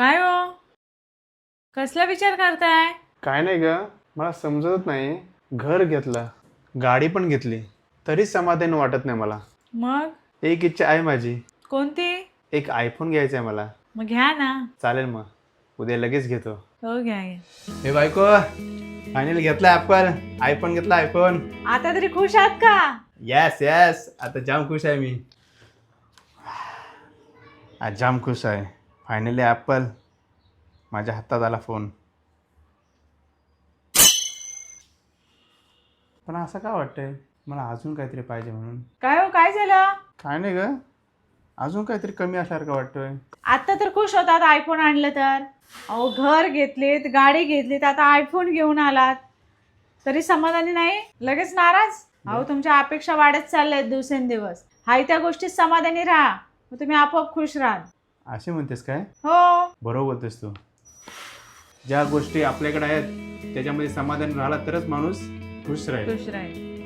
काय हो? कसला विचार करताय? काय नाही ग मला समजत नाही. घर घेतलं गाडी पण घेतली तरी समाधान वाटत नाही मला. मग? एक इच्छा आहे माझी. कोणती? एक आयफोन घ्यायचा आहे मला. मग घ्या ना. चालेल मग. उद्या लगेच घेतो. हो घ्या घ्या. हे बायको फायनल घेतला ऍपल आयफोन घेतला आयफोन आता तरी खुश आहात का? येस येस आता जाम खुश आहे मी. आज जाम खुश आहे. फायनली ॲपल माझ्या हातात आला फोन पण असं का वाटतंय? मला अजून काहीतरी पाहिजे म्हणून. काय हो काय झालं? काय नाही ग. अजून काहीतरी कमी असल्यासारखं वाटतोय. आता तर खुश होतात आयफोन आणलं तर. अहो घर घेतलीत गाडी घेतलीत आता आयफोन घेऊन आलात. तरी समाधानी नाही? लगेच नाराज? अहो तुमच्या अपेक्षा वाढत चालल्यात दिवसेंदिवस. हाय त्या गोष्टीत समाधानी राहा. मग तुम्ही आपोआप खुश राहाल. असे म्हणतेस काय? हो. बरोबर बोलतेस तू. ज्या गोष्टी आपल्याकडे आहेत त्याच्यामध्ये समाधान राहिला तरच माणूस खुश राहील. खुश राहील.